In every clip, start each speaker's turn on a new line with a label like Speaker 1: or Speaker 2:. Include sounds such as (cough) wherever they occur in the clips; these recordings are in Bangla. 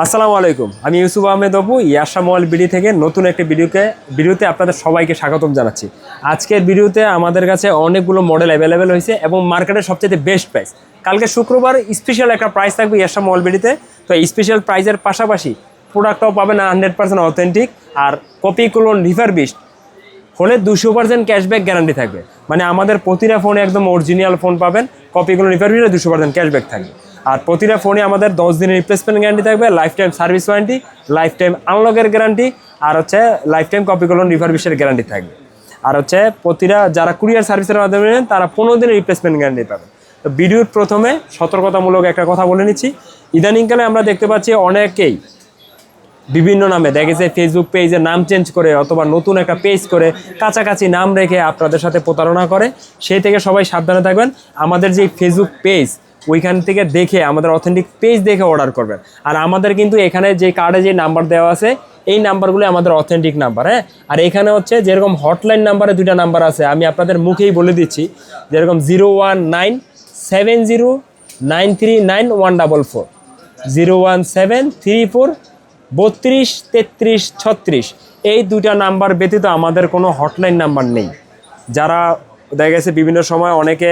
Speaker 1: আসসালামু আলাইকুম। আমি ইউসুফ আহমেদ অপু ইয়াশা মোবাইল বিডি থেকে নতুন একটি ভিডিওকে ভিডিওতে আপনাদের সবাইকে স্বাগতম জানাচ্ছি। আজকের ভিডিওতে আমাদের কাছে অনেকগুলো মডেল অ্যাভেলেবেল হয়েছে এবং মার্কেটের সবচেয়ে বেস্ট প্রাইস কালকে শুক্রবার স্পেশাল একটা প্রাইস থাকবে ইয়াশা মোবাইল বিডিতে। তো স্পেশাল প্রাইজের পাশাপাশি প্রোডাক্টটাও পাবেন হান্ড্রেড পার্সেন্ট অথেন্টিক আর কপি কোলন রিফারবিস্ট হলে দুশো পার্সেন্ট ক্যাশব্যাক গ্যারান্টি থাকবে। মানে আমাদের প্রতিটা ফোনে একদম অরিজিনাল ফোন পাবেন কপিগুলো রিফারবিলে দুশো পার্সেন্ট ক্যাশব্যাক থাকবে। আর প্রতিটা ফোনে আমাদের দশ দিনের রিপ্লেসমেন্ট গ্যারান্টি থাকবে life time service warranty life time আনলকের গ্যারান্টি আর হচ্ছে লাইফ টাইম কপিগুলো রিফারবিশের গ্যারান্টি থাকবে। আর হচ্ছে প্রতিটা যারা কুরিয়ার সার্ভিসের মাধ্যমে নেন, তারা পনেরো দিনের রিপ্লেসমেন্ট গ্যারান্টি পাবে। তো ভিডিওর প্রথমে সতর্কতামূলক একটা কথা বলে নিচ্ছি। ইদানিংকালে আমরা দেখতে পাচ্ছি অনেকেই বিভিন্ন নামে দেখেছে ফেসবুক পেজে নাম চেঞ্জ করে অথবা নতুন একটা পেজ করে কাছাকাছি নাম রেখে আপনাদের সাথে প্রতারণা করে। সেই থেকে সবাই সাবধানে থাকবেন। আমাদের যে ফেসবুক পেজ ওইখান থেকে দেখে আমাদের অথেন্টিক পেজ দেখে অর্ডার করবেন। আর আমাদের কিন্তু এখানে যে কার্ডে যে নাম্বার দেওয়া আছে, এই নাম্বারগুলো আমাদের অথেন্টিক নাম্বার হ্যাঁ? আর এখানে হচ্ছে যেরকম হটলাইন নাম্বারে দুইটা নাম্বার আছে, আমি আপনাদের মুখেই বলে দিচ্ছি, যেরকম zero one nine seven zero nine three nine one double four zero one seven three four বত্রিশ তেত্রিশ ছত্রিশ এই দুইটা নাম্বার ব্যতীত আমাদের কোনো হটলাইন নাম্বার নেই। যারা দেখা গেছে বিভিন্ন সময় অনেকে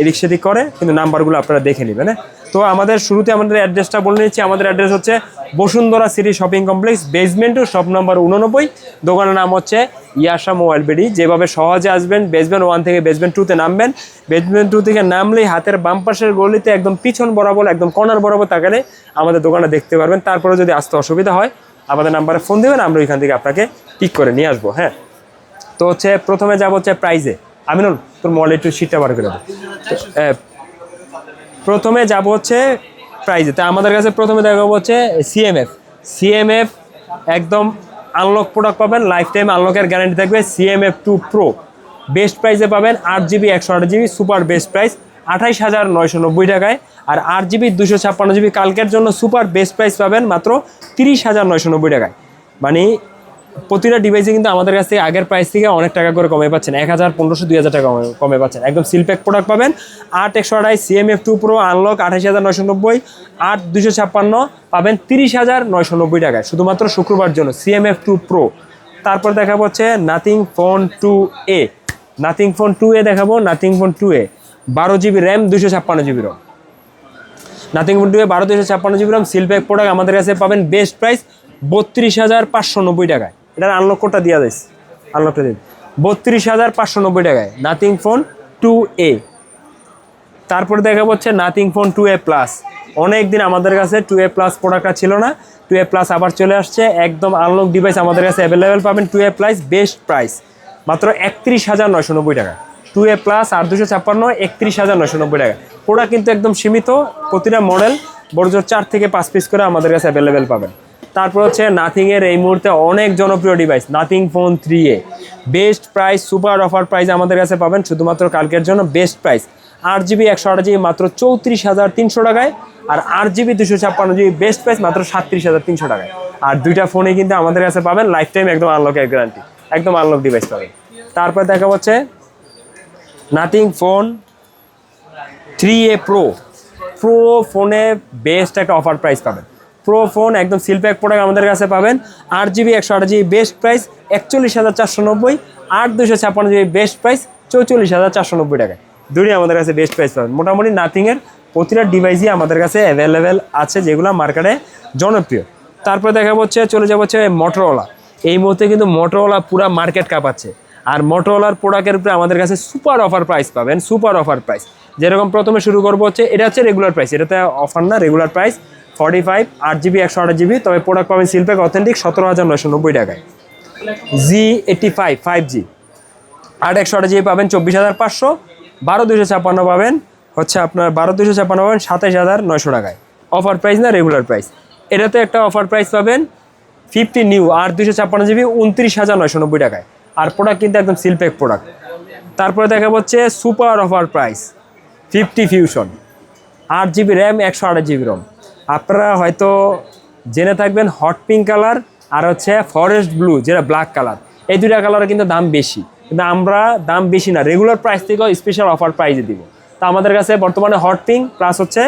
Speaker 1: এদিক সেদিক করে, কিন্তু নাম্বারগুলো আপনারা দেখে নেবেন হ্যাঁ? তো আমাদের শুরুতে আমাদের অ্যাড্রেসটা বলে নিচ্ছি, আমাদের অ্যাড্রেস হচ্ছে Bashundhara city shopping complex basement shop number উননব্বই। দোকানের নাম হচ্ছে ইয়াশা মোবাইল বেডি। যেভাবে সহজে আসবেন বেসমেন্ট ওয়ান থেকে বেসমেন্ট টুতে নামবেন। বেসমেন্ট টু থেকে নামলেই হাতের বাম পাশের গলিতে একদম পিছন বরাবর, একদম কর্নার বরাবর তাকালে আমাদের দোকানে দেখতে পারবেন। তারপরে যদি আসতে অসুবিধা হয়, আমাদের নাম্বারে ফোন দেবেন, আমরা ওইখান থেকে আপনাকে পিক করে নিয়ে আসব হ্যাঁ? তো হচ্ছে প্রথমে যাব হচ্ছে প্রাইজে আমিনুল, তোর মলে একটু সিটটা বার করে প্রথমে যাব হচ্ছে প্রাইজে তা আমাদের কাছে প্রথমে দেখাবো হচ্ছে সিএমএফ সিএমএফ একদম আনলক প্রোডাক্ট পাবেন লাইফ টাইম আনলকের গ্যারান্টি থাকবে সিএমএফ টু প্রো বেস্ট প্রাইসে পাবেন আট জিবি একশো আট জিবি সুপার বেস্ট প্রাইস আঠাইশ হাজার নয়শো নব্বই টাকায়। আর আট জিবি দুশো ছাপ্পান্ন জিবি কালকের জন্য সুপার বেস্ট প্রাইস পাবেন মাত্র তিরিশ হাজার নয়শো নব্বই টাকায়। মানে প্রতিটা ডিভাইসে কিন্তু আমাদের কাছ থেকে আগের প্রাইস থেকে অনেক টাকা করে কমে পাচ্ছেন। এক হাজার পনেরোশো, দুই হাজার টাকা কমে- পাচ্ছেন। একদম সিলপ্যাক প্রোডাক্ট পাবেন। আট একশো আড়াই সিএমএফ টু প্রো আনলক আঠাশ হাজার নয়শো নব্বই, আট দুশো ছাপ্পান্ন পাবেন তিরিশ হাজার নয়শো নব্বই টাকায়। শুধুমাত্র শুক্রবার জন্য সিএমএফ টু প্রো তারপর দেখাবো হচ্ছে nothing phone two A nothing phone two A দেখাবো নাথিং ফোন টু এ বারো জিবি র্যাম দুশো ছাপ্পান্ন GB ROM nothing phone two A বারো দুশো ছাপ্পান্ন জিবি রম সিলপ্যাক প্রোডাক্ট আমাদের কাছে পাবেন বেস্ট প্রাইস বত্রিশ হাজার পাঁচশো নব্বই টাকায়। এটার আনলক কোডটা দেওয়া যাইস আনলকটা দিন বত্রিশ হাজার পাঁচশো নব্বই টাকায়। নাথিং ফোন টু এ তারপরে দেখা হচ্ছে nothing phone two A plus অনেক দিন আমাদের কাছে টু এ প্লাস প্রোডাক্টটা ছিল না। টু এ প্লাস আবার চলে আসছে। একদম আনলক ডিভাইস আমাদের কাছে অ্যাভেলেবেল পাবেন two A plus best price মাত্র একত্রিশ হাজার নয়শো নব্বই টাকা। টু এ প্লাস আর দুশো ছাপ্পান্ন, একত্রিশ হাজার নয়শো নব্বই টাকা। প্রোডাক্ট কিন্তু একদম সীমিত। প্রতিটা মডেল বড় জোর চার থেকে পাঁচ পিস করে আমাদের কাছে অ্যাভেলেবেল পাবেন। তারপর হচ্ছে নাথিংয়ের এই মুহূর্তে অনেক জনপ্রিয় device nothing phone three A best price super offer price আমাদের কাছে পাবেন শুধুমাত্র কালকের জন্য বেস্ট প্রাইস আট জিবি একশো আট জিবি মাত্র চৌত্রিশ হাজার তিনশো টাকায় আর আট জিবি দুশো ছাপ্পান্ন জিবি বেস্ট প্রাইস মাত্র সাতত্রিশ হাজার তিনশো টাকায়। আর দুইটা ফোনে কিন্তু আমাদের কাছে পাবেন লাইফ টাইম একদম আনলকের গ্যারান্টি একদম আনলক ডিভাইস পাবেন। তারপর দেখা হচ্ছে nothing phone three A pro pro ফোনে বেস্ট একটা অফার প্রাইস পাবেন। প্রো ফোন একদম সিলপ্যাক প্রোডাক্ট আমাদের কাছে পাবেন। আট জিবি একশো আট জিবি বেস্ট প্রাইস একচল্লিশ হাজার চারশো নব্বই। আট দুশো ছাপ্পান্ন জিবি বেস্ট প্রাইস চৌচল্লিশ হাজার চারশো নব্বই টাকায়। দুটোই আমাদের কাছে বেস্ট প্রাইস পাবেন। মোটামুটি নাথিংয়ের প্রতিটা ডিভাইসই আমাদের কাছে অ্যাভেলেবেল আছে, যেগুলো মার্কেটে জনপ্রিয়। তারপরে দেখা হচ্ছে, চলে যাব হচ্ছে মোটরওয়ালা এই মুহূর্তে কিন্তু মোটরওয়ালা পুরা মার্কেট কাঁপাচ্ছে। আর মোটরওয়ালার প্রোডাক্টের উপরে আমাদের কাছে সুপার অফার প্রাইস পাবেন সুপার অফার প্রাইস যেরকম প্রথমে শুরু করব হচ্ছে, এটা হচ্ছে রেগুলার প্রাইস এটাতে অফার না রেগুলার প্রাইস ফর্টি ফাইভ আট জিবি একশো আট জিবি তবে প্রোডাক্ট পাবেন সিলপ্যাক অথেন্টিক সতেরো হাজার নয়শো নব্বই টাকায়। G eighty five five G আট একশো আট জিবি পাবেন চব্বিশ হাজার পাঁচশো। বারো দুশো ছাপ্পান্ন পাবেন, হচ্ছে আপনার বারো দুশো ছাপ্পান্ন পাবেন সাতাইশ হাজার নয়শো টাকায়। অফার প্রাইস না রেগুলার প্রাইস এটাতে একটা অফার প্রাইস পাবেন ফিফটি নিউ আর দুশো ছাপ্পান্ন জিবি উনত্রিশ হাজার নয়শো নব্বই টাকায়। আর প্রোডাক্ট কিন্তু একদম সিলপ্যাক প্রোডাক্ট তারপরে দেখা হচ্ছে super offer price fifty fusion আট জিবি র্যাম একশো আট জিবি রম আপনারা হয়তো জেনে থাকবেন হট পিঙ্ক কালার আর হচ্ছে ফরেস্ট ব্লু যেটা ব্ল্যাক কালার এই দুইটা কালারের কিন্তু দাম বেশি। কিন্তু আমরা দাম বেশি না। রেগুলার প্রাইস থেকেও স্পেশাল অফার প্রাইজে দিব। তা আমাদের কাছে বর্তমানে হট পিঙ্ক প্লাস হচ্ছে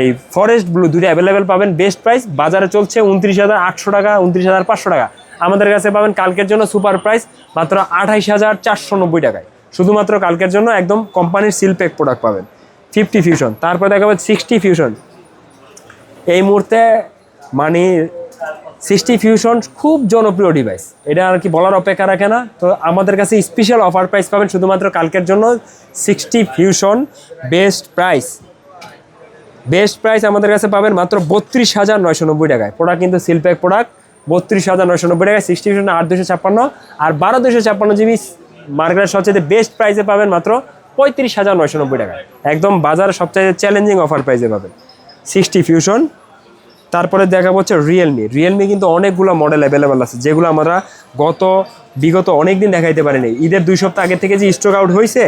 Speaker 1: এই ফরেস্ট ব্লু দুটো অ্যাভেলেবেল পাবেন। বেস্ট প্রাইস বাজারে চলছে উনত্রিশ হাজার আটশো টাকা, উনত্রিশ হাজার পাঁচশো টাকা। আমাদের কাছে পাবেন কালকের জন্য সুপার প্রাইস মাত্র আঠাইশ হাজার চারশো নব্বই টাকায়। শুধুমাত্র কালকের জন্য একদম কোম্পানির সিল প্যাক প্রোডাক্ট পাবেন। ফিফটি ফিউশন তারপরে দেখাবেন সিক্সটি ফিউশন এই মুহূর্তে মানে সিক্সটি ফিউশন খুব জনপ্রিয় ডিভাইস এটা আর কি বলার অপেক্ষা রাখে না। তো আমাদের কাছে স্পেশাল অফার প্রাইস পাবেন শুধুমাত্র কালকের জন্য sixty fusion best price best price আমাদের কাছে পাবেন মাত্র বত্রিশ হাজার নয়শো নব্বই টাকায়। প্রোডাক্ট কিন্তু সিলপ্যাক প্রোডাক্ট বত্রিশ হাজার নয়শো নব্বই টাকায় সিক্সটি ফিউশন আট দুশো ছাপ্পান্ন। আর বারো দুশো ছাপ্পান্ন জিবি মার্কেটের সবচেয়ে বেস্ট প্রাইসে পাবেন মাত্র পঁয়ত্রিশ হাজার নয়শো নব্বই টাকায়। একদম বাজারে সবচেয়ে চ্যালেঞ্জিং অফার প্রাইসে পাবেন। সিক্সটি ফিউশন তারপরে দেখা হচ্ছে রিয়েলমি রিয়েলমি কিন্তু অনেকগুলো মডেল অ্যাভেলেবেল আছে, যেগুলো আমরা গত, বিগত অনেক দিন দেখাইতে পারিনি। ঈদের দুই সপ্তাহ আগে থেকে যে স্টক আউট হয়েছে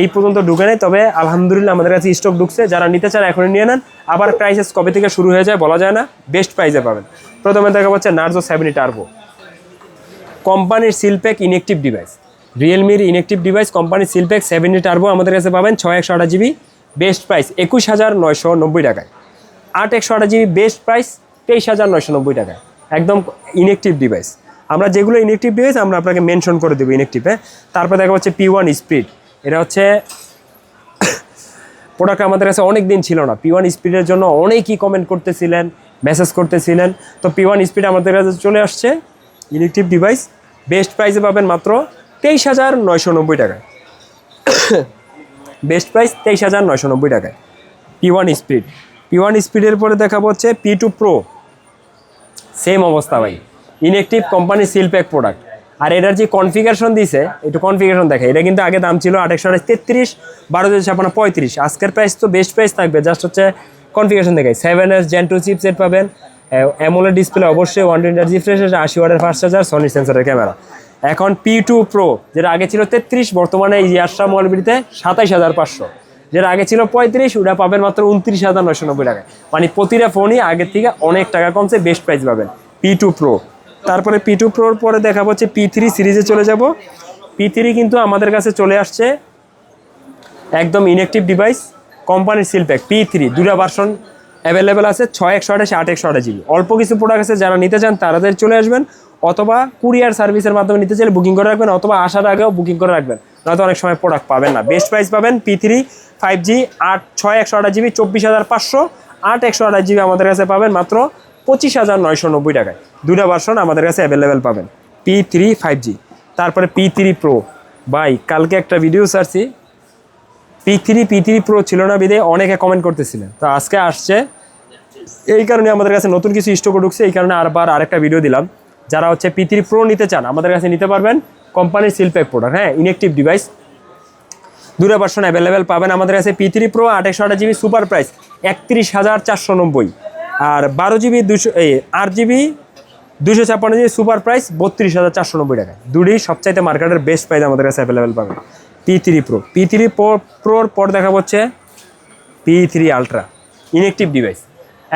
Speaker 1: এই পর্যন্ত ঢুকে নেই, তবে আলহামদুলিল্লাহ আমাদের কাছে স্টক ঢুকছে। যারা নিতে চান, এখনই নিয়ে নেন। আবার প্রাইসেস কবে থেকে শুরু হয়ে যায় বলা যায় না বেস্ট প্রাইসে পাবেন। প্রথমে দেখা হচ্ছে নার্জো সেভেনি টার্বো কোম্পানির সিলপ্যাক ইনেকটিভ ডিভাইস রিয়েলমির ইনেকটিভ ডিভাইস কোম্পানির সিলপ্যাক সেভেনি টার্বো আমাদের কাছে পাবেন, ছয় একশো আঠাশ জিবি বেস্ট প্রাইস একুশ হাজার নয়শো নব্বই টাকায়। আট একশো আঠাশ জিবি বেস্ট প্রাইস তেইশ হাজার নয়শো নব্বই টাকায় একদম ইনেকটিভ ডিভাইস আমরা যেগুলো ইনেকটিভ ডিভাইস আমরা আপনাকে মেনশন করে দেবো ইনেকটিভে তারপর দেখা হচ্ছে পি ওয়ান স্পিড এটা হচ্ছে (coughs) প্রোডাক্ট আমাদের কাছে অনেক দিন ছিল না। পি ওয়ান স্পিডের জন্য অনেকই কমেন্ট করতেছিলেন মেসেজ করতেছিলেন। তো পি ওয়ান স্পিড আমাদের কাছে চলে আসছে ইলেকট্রিক ডিভাইস বেস্ট প্রাইসে পাবেন মাত্র তেইশ হাজার নয়শো নব্বই টাকায়। (coughs) বেস্ট প্রাইস তেইশ হাজার নয়শো নব্বই টাকায়। P one speed P one স্পিডের পরে দেখাবো হচ্ছে পি টু প্রো সেম অবস্থা ভাই। Inactive company seal pack product আর এটার যে কনফিগারেশন দিছে, একটু কনফিগারেশন দেখে এটা কিন্তু আগে দাম ছিল আঠাশশো আঠাশ তেত্রিশ, বারো দুশো ছাপান্ন পঁয়ত্রিশ। আজকের প্রাইস তো বেস্ট প্রাইস থাকবে। জাস্ট হচ্ছে কনফিগারেশন দেখে seven S gen two chipset পাবেন। অ্যামোলেড ডিসপ্লে অবশ্যই ওয়ান টোয়েন্টি রিফ্রেশ আশি ওয়াটের ফার্স্ট চার্জার সনি সেন্সরের ক্যামেরা এখন পি টু প্রো যেটা আগে ছিল তেত্রিশ, বর্তমানে এই ইয়ারশা মলবিতে সাতাইশ হাজার পাঁচশো। যেটা আগে ছিল পঁয়ত্রিশ, ওটা পাবেন মাত্র উনত্রিশ হাজার নয়শো নব্বই টাকায়। মানে প্রতিটা ফোনই আগের থেকে অনেক টাকা কমছে বেস্ট প্রাইস পাবেন। পি টু প্রো তারপরে পি টু প্রোর পরে দেখা হচ্ছে পি থ্রি সিরিজে চলে যাব। পি থ্রি কিন্তু আমাদের কাছে চলে আসছে একদম ইনেকটিভ ডিভাইস কোম্পানির সিলপ্যাক পি থ্রি দুটা ভার্সন অ্যাভেলেবেল আছে, ছয় একশো আঠাশ, আট একশো আঠাশ জিবি অল্প কিছু প্রোডাক্ট আছে, যারা নিতে চান তাড়াতাড়ি চলে আসবেন, অথবা কুরিয়ার সার্ভিসের মাধ্যমে নিতে চাইলে বুকিং করে রাখবেন, অথবা আসার আগেও বুকিং করে রাখবেন। নয়তো অনেক সময় প্রোডাক্ট পাবেন না। বেস্ট প্রাইস পাবেন পি থ্রি ফাইভ জি আট, ছয়, একশো আঠাশ জিবি, চব্বিশ হাজার পাঁচশো, আট, একশো আঠাশ জিবি আমাদের কাছে পাবেন মাত্র পঁচিশ হাজার নয়শো নব্বই টাকায়। দুটা ভার্সন আমাদের কাছে অ্যাভেলেবেল পাবেন। পি থ্রি ফাইভ জি তারপরে পি থ্রি প্রো ভাই, কালকে একটা video সারছি P three P three pro ছিল না বিদে, অনেকে কমেন্ট করতেছিলেন। তো আজকে আসছে। এই কারণে আমাদের কাছে নতুন কিছু স্টক ঢুকছে, এই কারণে আরবার আরেকটা ভিডিও দিলাম। যারা হচ্ছে পি থ্রি প্রো নিতে চান, আমাদের কাছে নিতে পারবেন। কোম্পানির সিলপ্যাক প্রোডাক্ট হ্যাঁ ইনেকটিভ ডিভাইস দুটো ভার্সন অ্যাভেলেবেল পাবেন আমাদের কাছে পি থ্রি প্রো একশো আট জিবি সুপার প্রাইস একত্রিশ হাজার চারশো নব্বই। আর বারো জিবি দুশো এই আট জিবি দুশো ছাপ্পান্ন জিবি সুপার প্রাইস বত্রিশ হাজার চারশো নব্বই টাকা দুটোই সবচাইতে মার্কেটের বেস্ট প্রাইস আমাদের কাছে অ্যাভেলেবেল পাবেন। P three pro P three pro প্রোর পর দেখা হচ্ছে P three ultra inactive device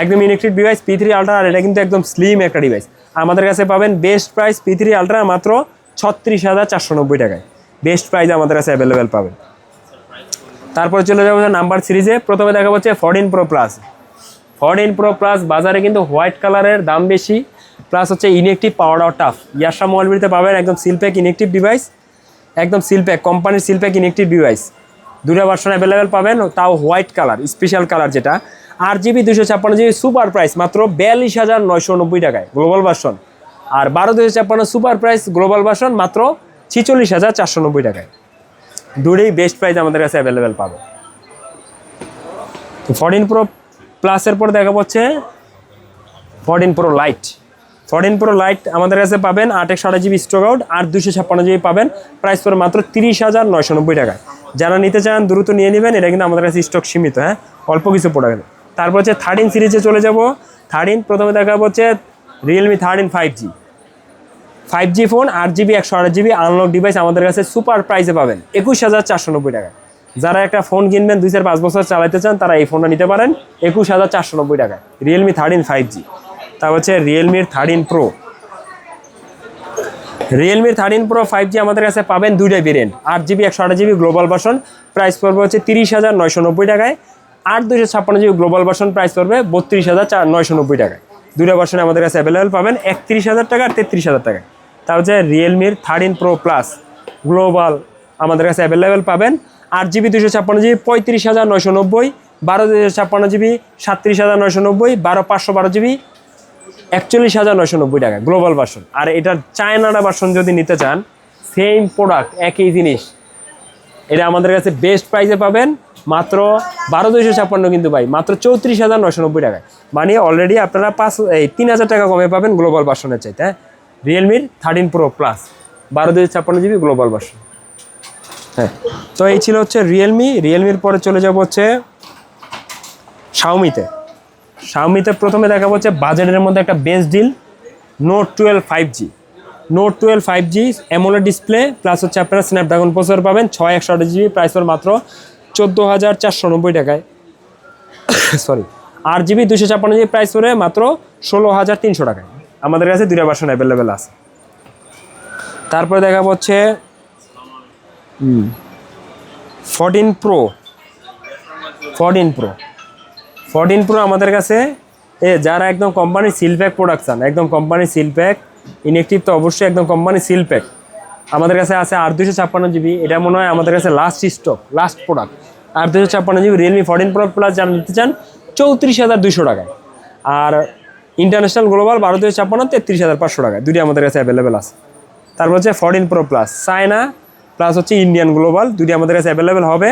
Speaker 1: একদম inactive device P three ultra আর এটা কিন্তু একদম স্লিম একটা ডিভাইস আমাদের কাছে পাবেন best price P three ultra মাত্র ছত্রিশ হাজার চারশো নব্বই টাকায়। বেস্ট প্রাইস আমাদের কাছে অ্যাভেলেবেল পাবেন। তারপরে চলে যাব নাম্বার সিরিজে প্রথমে দেখা হচ্ছে fourteen pro plus fourteen pro plus বাজারে কিন্তু হোয়াইট কালারের দাম বেশি। প্লাস হচ্ছে ইনেকটিভ পাওয়ার টাফ ইয়াসা মোবাইলবিতে পাবেন একদম সিলপ্যাক ইনেকটিভ ডিভাইস একদম সিলপ্যাক কোম্পানির সিলপ্যাক ইনেকটিভ ডিভাইস দুটো ভার্সন অ্যাভেলেবেল পাবেন, তাও হোয়াইট কালার স্পেশাল কালার যেটা। আট জিবি দুশো ছাপ্পান্ন জিবি সুপার প্রাইস মাত্র বিয়াল্লিশ হাজার নয়শো নব্বই টাকায় গ্লোবাল ভার্সন আর বারো দুশো ছাপ্পান্ন সুপার প্রাইস গ্লোবাল ভার্সন মাত্র ছিচল্লিশ হাজার চারশো নব্বই টাকায়। দুটোই বেস্ট প্রাইস আমাদের কাছে অ্যাভেলেবেল পাবে। ফোরটিন প্রো প্লাসের পর দেখা হচ্ছে fourteen pro lite fourteen pro lite আমাদের কাছে পাবেন আট একশো আঠাশ জিবি স্টক আউট আর দুশো ছাপ্পান্ন জিবি পাবেন প্রাইস পরে মাত্র তিরিশ হাজার নয়শো নব্বই টাকায়। যারা নিতে চান, দ্রুত নিয়ে নেবেন, এটা কিন্তু আমাদের কাছে স্টক সীমিত হ্যাঁ? অল্প কিছু প্রোডাক্ট তারপর হচ্ছে থার্টিন সিরিজে চলে যাব। থার্টিন প্রথমে দেখা হচ্ছে Realme thirteen five G five G phone, আট জিবি, একশো আট জিবি আনলক ডিভাইস আমাদের কাছে সুপার প্রাইসে পাবেন। একুশ হাজার চারশো নব্বই টাকা। যারা একটা ফোন কিনবেন, দুই চার পাঁচ বছর চালাতে চান, তারা এই ফোনটা নিতে পারেন। একুশ হাজার চারশো নব্বই টাকায়। রিয়েলমি থার্টিন ফাইভ জি তা হচ্ছে রিয়েলমির থার্টিন প্রো রিয়েলমির থার্টিন প্রো ফাইভ জি আমাদের কাছে পাবেন দুইটা ভেরিয়েন্ট আট জিবি, একশো আট জিবি গ্লোবাল ভার্সন প্রাইস পড়বে হচ্ছে তিরিশ হাজার নয়শো নব্বই টাকায়। আট দুশো ছাপ্পান্ন জিবি গ্লোবাল ভার্সন প্রাইস পড়বে বত্রিশ হাজার চার নয়শো নব্বই টাকায়। দুটো ভার্সনে আমাদের কাছে অ্যাভেলেবেল পাবেন একত্রিশ হাজার টাকা আর তেত্রিশ হাজার টাকায়। তা হচ্ছে রিয়েলমির থার্টিন প্রো প্লাস গ্লোবাল আমাদের কাছে অ্যাভেলেবেল পাবেন। আট জিবি দুশো ছাপ্পান্ন জিবি পঁয়ত্রিশ হাজার নয়শো নব্বই, বারো দুশো ছাপ্পান্ন জিবি সাতত্রিশ হাজার নয়শো নব্বই, বারো পাঁচশো বারো জিবি একচল্লিশ হাজার নয়শো নব্বই টাকা গ্লোবাল ভার্সন আর এটার চায়নাটা ভার্সন যদি নিতে চান সেম প্রোডাক্ট একই জিনিস। এটা আমাদের কাছে বেস্ট প্রাইসে পাবেন, মাত্র বারো দুইশো ছাপ্পান্ন কিন্তু ভাই, মাত্র চৌত্রিশ হাজার নয়শো নব্বই টাকায়। মানে অলরেডি আপনারা পাঁচ, এই তিন হাজার টাকা কমে পাবেন গ্লোবাল ভার্সনের চাইতে হ্যাঁ? রিয়েলমির থার্টিন প্রো প্লাস বারো দুইশো ছাপ্পান্ন জিবি গ্লোবাল ভার্সন হ্যাঁ। তো এই ছিল হচ্ছে রিয়েলমি রিয়েলমির পরে চলে যাব হচ্ছে শাওমিতে শাওমিতে প্রথমে দেখা হচ্ছে বাজেটের মধ্যে একটা best deal note twelve five G note twelve five G AMOLED display plus হচ্ছে আপনারা স্ন্যাপড্রাগন প্রসেসর পাবেন ছয় একশো আঠাশ জিবি প্রাইস পর মাত্র চোদ্দ হাজার চারশো নব্বই টাকায়। (coughs) সরি আট জিবি দুশো ছাপ্পান্ন জিবি প্রাইস পরে মাত্র ষোলো হাজার তিনশো টাকায়। আমাদের কাছে দুইটা ভার্সন অ্যাভেলেবেল আছে। তারপরে দেখা হচ্ছে fourteen pro fourteen pro fourteen pro আমাদের কাছে, এ, যারা একদম কোম্পানির সিল প্যাক প্রোডাকশান একদম কোম্পানির সিলপ্যাক ইনেকটিভ তো অবশ্যই একদম কোম্পানির সিল প্যাক আমাদের কাছে আছে আট দুশো ছাপ্পান্ন জিবি এটা মনে হয় আমাদের কাছে লাস্ট স্টক লাস্ট প্রোডাক্ট আট দুশো ছাপ্পান্ন GB Realme fourteen pro plus যারা নিতে চান, চৌত্রিশ হাজার দুশো টাকায়। আর ইন্টারন্যাশনাল গ্লোবাল বারো দুশো ছাপ্পান্ন তেত্রিশ হাজার পাঁচশো টাকা দুটি আমাদের কাছে অ্যাভেলেবেল আছে। তারপর হচ্ছে fourteen pro plus China plus হচ্ছে ইন্ডিয়ান গ্লোবাল দুটি আমাদের কাছে অ্যাভেলেবেল হবে।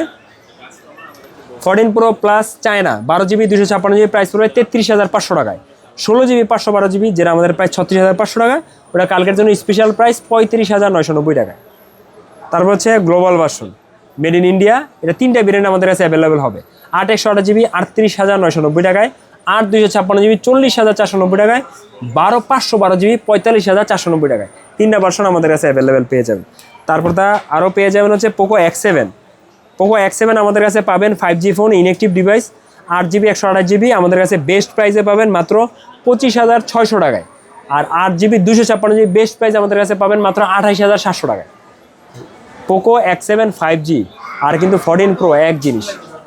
Speaker 1: ফোরটিন প্রো প্লাস চায়না বারো জিবি দুশো ছাপ্পান্ন জিবি প্রাইস পড়বে তেত্রিশ হাজার পাঁচশো টাকায়। ষোলো জিবি, পাঁচশো বারো জিবি, যেটা আমাদের প্রায় ছত্রিশ হাজার পাঁচশো টাকা, ওটা কালকের জন্য স্পেশাল প্রাইস পঁয়ত্রিশ হাজার নয়শো নব্বই টাকা তারপর হচ্ছে global version made in India এটা তিনটা ভেরিয়েন্ট আমাদের কাছে অ্যাভেলেবেল হবে। আট একশো আট জিবি, আটত্রিশ হাজার নয়শো নব্বই টাকায়। আট দুইশো ছাপ্পান্ন জিবি, চল্লিশ হাজার চারশো নব্বই টাকায়, বারো পাঁচশো বারো জিবি, পঁয়তাল্লিশ হাজার চারশো নব্বই টাকায়। তিনটা ভার্সন আমাদের কাছে অ্যাভেলেবেল পেয়ে যাবেন। তারপর তা আরও পেয়ে যাবেন হচ্ছে Poco X seven Poco X seven আমাদের কাছে পাবেন five G phone inactive device আট জিবি, একশো আঠাশ জিবি, আমাদের কাছে বেস্ট প্রাইসে পাবেন মাত্র পঁচিশ হাজার ছয়শো টাকায়। আর আট জিবি দুশো ছাপ্পান্ন জিবি বেস্ট প্রাইস আমাদের কাছে পাবেন মাত্র আঠাইশ হাজার সাতশো টাকায়। Poco X seven five G আর কিন্তু ফোরটিন প্রো এক জিনিস।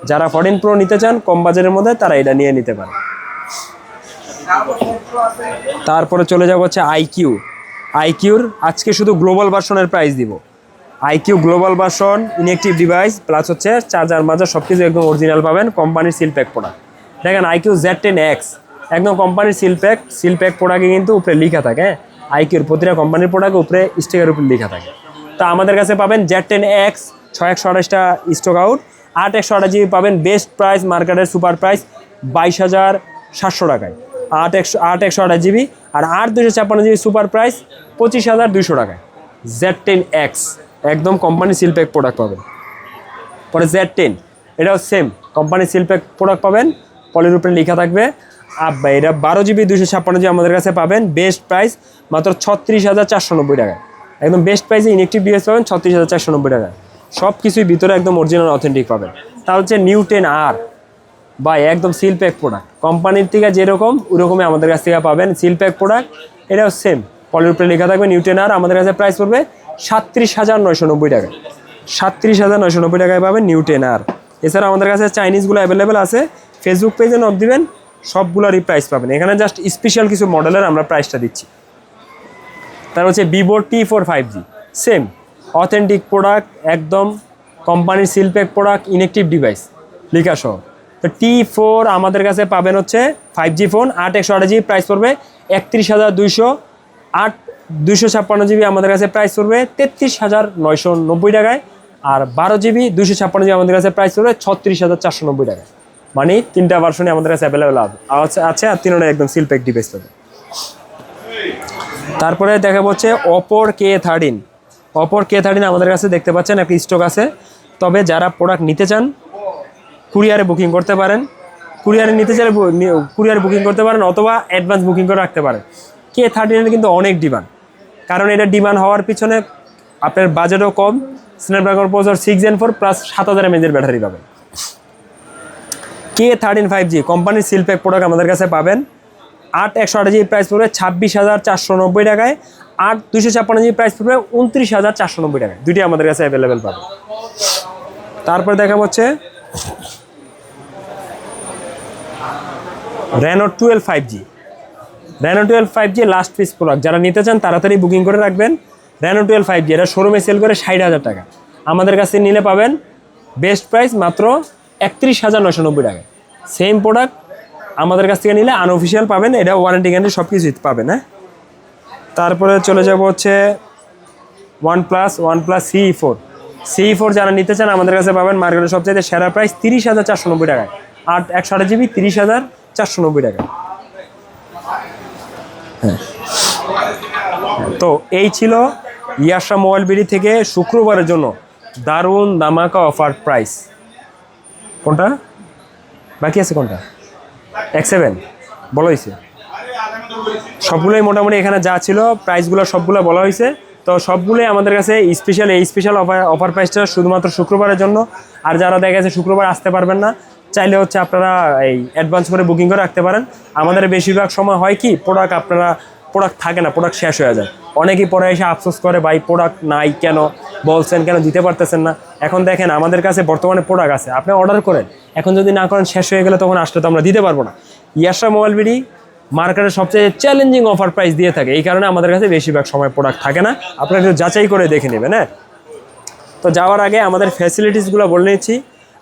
Speaker 1: যারা ফোরটিন প্রো নিতে চান, কম বাজারের মধ্যে তারা এটা নিয়ে নিতে পারে তারপরে চলে যাব হচ্ছে আইকিউ আইকিউর আজকে শুধু গ্লোবাল ভার্সনের প্রাইস দিব। IQOO global version inactive device plus হচ্ছে চার্জার মাজার সব কিছু একদম অরিজিনাল পাবেন কোম্পানির সিল প্যাক প্রোডাক্ট দেখেন আইকিউ জেড টেন এক্স একদম কোম্পানির সিল প্যাক সিল প্যাক প্রোডাক্টে কিন্তু উপরে লেখা থাকে হ্যাঁ? আইকিউর প্রতিটা কোম্পানির প্রোডাক্ট উপরে স্টিকার উপরে লেখা থাকে। তো আমাদের কাছে পাবেন জেড টেন এক্স ছয় একশো আঠাশটা স্টক আউট আট একশো আঠাশ জিবি পাবেন বেস্ট প্রাইস মার্কেটের সুপার প্রাইস বাইশ হাজার সাতশো টাকায়। আট একশো আট একশো আঠাশ জিবি আর আট দুশো ছাপ্পান্ন জিবি সুপার প্রাইস পঁচিশ হাজার দুশো টাকায়। জেড টেন এক্স, একদম কোম্পানি সিলপ্যাক প্রোডাক্ট পাবেন। পরে জেড টেন, এটাও same company seal pack product পাবেন। পলির উপরে লেখা থাকবে। আর বা- এটা বারো জিবি দুশো ছাপ্পান্ন জিবি আমাদের কাছে পাবেন। বেস্ট প্রাইস মাত্র ছত্রিশ হাজার চারশো নব্বই টাকায়। একদম বেস্ট প্রাইসে ইনেকটিভ ডিভাইস পাবেন ছত্রিশ হাজার চারশো নব্বই টাকায়। সব কিছুই ভিতরে একদম অরিজিনাল অথেন্টিক পাবেন। তা হচ্ছে নিউ টেন আর বা একদম সিল প্যাক প্রোডাক্ট কোম্পানির থেকে যেরকম, ওরকমই আমাদের কাছ থেকে পাবেন সিল প্যাক প্রোডাক্ট এটাও সেম পলির উপরে লেখা থাকবে নিউটেন আর আমাদের কাছে প্রাইস পড়বে সাতত্রিশ হাজার নয়শো নব্বই টাকা সাতত্রিশ হাজার নয়শো নব্বই টাকায় পাবেন নিউটেন আর এছাড়া আমাদের কাছে চাইনিজগুলো অ্যাভেলেবেল আছে। ফেসবুক পেজে নক দিবেন সবগুলোরই প্রাইস পাবেন। এখানে জাস্ট স্পেশাল কিছু মডেলের আমরা প্রাইসটা দিচ্ছি। তার হচ্ছে Vivo T four five G same authentic product একদম কোম্পানির সিলপ্যাক প্রোডাক্ট ইনেকটিভ ডিভাইস লিখা সহ তো টি ফোর আমাদের কাছে পাবেন হচ্ছে ফাইভ জি ফোন আট একশো আট জিবি প্রাইস পড়বে, একত্রিশ হাজার দুইশো, আট দুইশো ছাপ্পান্ন জিবি আমাদের কাছে প্রাইস পড়বে, তেত্রিশ হাজার নয়শো নব্বই টাকায়, আর বারো জিবি দুশো ছাপ্পান্ন জিবি আমাদের কাছে প্রাইস পড়বে ছত্রিশ হাজার চারশো নব্বই টাকায়। মানে তিনটা ভার্সনে আমাদের কাছে অ্যাভেলেবেল আছে আছে আর তিনটা একদম সিলপ্যাক ডিভাইস পাবে তারপরে দেখা হচ্ছে অপর কে থার্টিন অপর কে থার্টিন আমাদের কাছে দেখতে পাচ্ছেন, একটা স্টক আছে। তবে যারা প্রোডাক্ট নিতে চান কুরিয়ারে বুকিং করতে পারেন। কুরিয়ারে নিতে চাইলে কুরিয়ারে বুকিং করতে পারেন অথবা অ্যাডভান্স বুকিং করে রাখতে পারেন। কে থার্টিনের কিন্তু অনেক ডিমান্ড কারণ এটা ডিমান্ড হওয়ার পিছনে আপনার বাজেটও কম Snapdragon processor six N four plus সাত হাজার এমএজের ব্যাটারি পাবেন। কে থার্টিন ফাইভ জি কোম্পানির সিলপ্যাক প্রোডাক্ট আমাদের কাছে পাবেন। আট একশো আট জিবি প্রাইস পড়বে ছাব্বিশ হাজার চারশো নব্বই টাকায়। আট দুশো ছাপ্পান্ন জিবি প্রাইস পড়বে উনত্রিশ হাজার চারশো নব্বই টাকায়। দুটি আমাদের কাছে অ্যাভেলেবেল পাবে তারপরে দেখা হচ্ছে Reno twelve five G Reno twelve five G last piece product যারা নিতে চান, তাড়াতাড়ি বুকিং করে রাখবেন। রেনো টুয়েলভ ফাইভ জি এটা শোরুমে সেল করে ষাট হাজার টাকা। আমাদের কাছে নিলে পাবেন বেস্ট প্রাইস মাত্র একত্রিশ হাজার নশো নব্বই টাকা সেম প্রোডাক্ট আমাদের কাছ থেকে নিলে আনঅফিসিয়াল পাবেন, এটা ওয়ারেন্টি গ্যারান্টি সব কিছুই পাবেন হ্যাঁ? তারপরে চলে যাব হচ্ছে one plus one plus C four C four যারা নিতে চান, আমাদের কাছে পাবেন মার্কেটের সবচেয়ে সেরা প্রাইস তিরিশ হাজার চারশো নব্বই টাকায়। আট, একশো আট জিবি তিরিশ হাজার চারশো নব্বই টাকা। হ্যাঁ। তো এই ছিল ইয়াসা মোবাইল বিডি থেকে শুক্রবারের জন্য দারুণ দামাকা অফার প্রাইস। কোনটা? বাকি আছে কোনটা? এক সেভেন বলা হয়েছে। সবগুলোই মোটামুটি এখানে যা ছিল, প্রাইসগুলো সবগুলো বলা হয়েছে। তো সবগুলোই আমাদের কাছে স্পেশাল এই স্পেশাল অফার অফার প্রাইসটা শুধুমাত্র শুক্রবারের জন্য। আর যারা দেখা গেছে শুক্রবার আসতে পারবেন না চাইলে হচ্ছে আপনারা এই অ্যাডভান্স করে বুকিং করে রাখতে পারেন। আমাদের বেশিরভাগ সময় হয় কি প্রোডাক্ট আপনারা প্রোডাক্ট থাকে না প্রোডাক্ট শেষ হয়ে যায়। অনেকেই পরে এসে আফসোস করে, ভাই প্রোডাক্ট নাই কেন? বলছেন কেন? দিতে পারতেছেন না। এখন দেখেন, আমাদের কাছে বর্তমানে প্রোডাক্ট আছে। আপনি অর্ডার করেন। এখন যদি না করেন, শেষ হয়ে গেলে তখন আসলে তো আমরা দিতে পারব না। ইয়াসা মোবাইল বিডি মার্কেটের সবচেয়ে চ্যালেঞ্জিং অফার প্রাইস দিয়ে থাকে। এই কারণে আমাদের কাছে বেশিরভাগ সময় প্রোডাক্ট থাকে না। আপনারা একটু যাচাই করে দেখে নেবেন হ্যাঁ? তো যাওয়ার আগে আমাদের ফ্যাসিলিটিসগুলো বলে নিচ্ছি।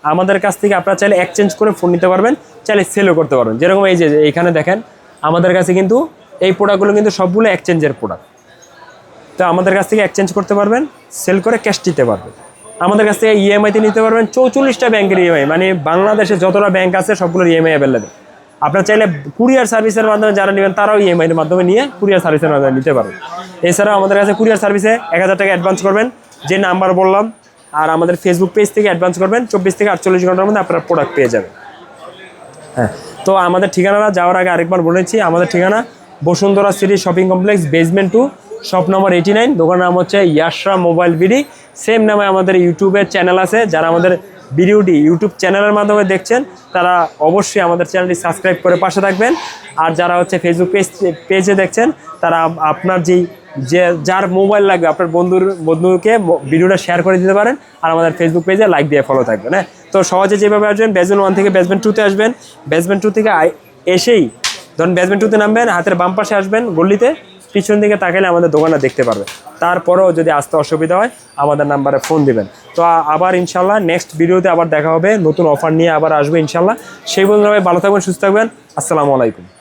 Speaker 1: আমাদের কাছ থেকে আপনারা চাইলে এক্সচেঞ্জ করে ফোন নিতে পারবেন, চাইলে সেলও করতে পারবেন। যেরকম এই যে, এইখানে দেখেন, আমাদের কাছে কিন্তু এই প্রোডাক্টগুলো কিন্তু সবগুলো এক্সচেঞ্জের প্রোডাক্ট তো আমাদের কাছ থেকে এক্সচেঞ্জ করতে পারবেন সেল করে ক্যাশ দিতে পারবেন। আমাদের কাছ থেকে ইএমআইতে নিতে পারবেন, চৌচল্লিশটা ব্যাংকের ইএমআই মানে বাংলাদেশে যতটা ব্যাংক আছে সবগুলোর ইএমআই অ্যাভেলেবেল আপনার চাইলে কুরিয়ার সার্ভিসের মাধ্যমে যারা নেবেন, তারাও ইএমআই এর মাধ্যমে নিয়ে কুরিয়ার সার্ভিসের মাধ্যমে নিতে পারবেন। এছাড়াও আমাদের কাছে কুরিয়ার সার্ভিসে এক হাজার টাকা অ্যাডভান্স করবেন। যে নাম্বার বললাম আর আমাদের ফেসবুক পেজ থেকে অ্যাডভান্স করবেন, চব্বিশ থেকে আটচল্লিশ ঘণ্টার মধ্যে আপনার প্রোডাক্ট পেয়ে যাবেন। হ্যাঁ তো আমাদের ঠিকানাটা যাওয়ার আগে আরেকবার বলেছি আমাদের ঠিকানা Bashundhara city shopping complex basement two shop number eighty nine দোকানের নাম হচ্ছে ইয়াশরা মোবাইল বিডি সেম নামে আমাদের ইউটিউবের চ্যানেল আছে, যারা আমাদের ভিডিওটি ইউটিউব চ্যানেলের মাধ্যমে দেখছেন, তারা অবশ্যই আমাদের চ্যানেলটি সাবস্ক্রাইব করে পাশে থাকবেন। আর যারা হচ্ছে ফেসবুক পেজ পেজে দেখছেন, তারা আপনার যেই, যে, যার মোবাইল লাগবে, আপনার বন্ধুর, বন্ধুকে ভিডিওটা শেয়ার করে দিতে পারেন। আর আমাদের ফেসবুক পেজে লাইক দিয়ে ফলো থাকবেন হ্যাঁ? তো সহজে যেভাবে আসবেন বেসমেন্ট ওয়ান থেকে বেসমেন্ট টুতে আসবেন। বেসমেন্ট টু থেকে এসেই, ধরুন বেসমেন্ট টুতে নামবেন, হাতের বাম পাশে আসবেন গল্লিতে পিছন দিকে তাকালে আমাদের দোকানটা দেখতে পারবে। তারপরেও যদি আসতে অসুবিধা হয়, আমাদের নাম্বারে ফোন দিবেন। তো আবার ইনশাল্লাহ নেক্সট ভিডিওতে আবার দেখা হবে, নতুন অফার নিয়ে আবার আসবে ইনশাল্লাহ সেই বন্ধুরা ভালো থাকবেন, সুস্থ থাকবেন। আসসালামু আলাইকুম।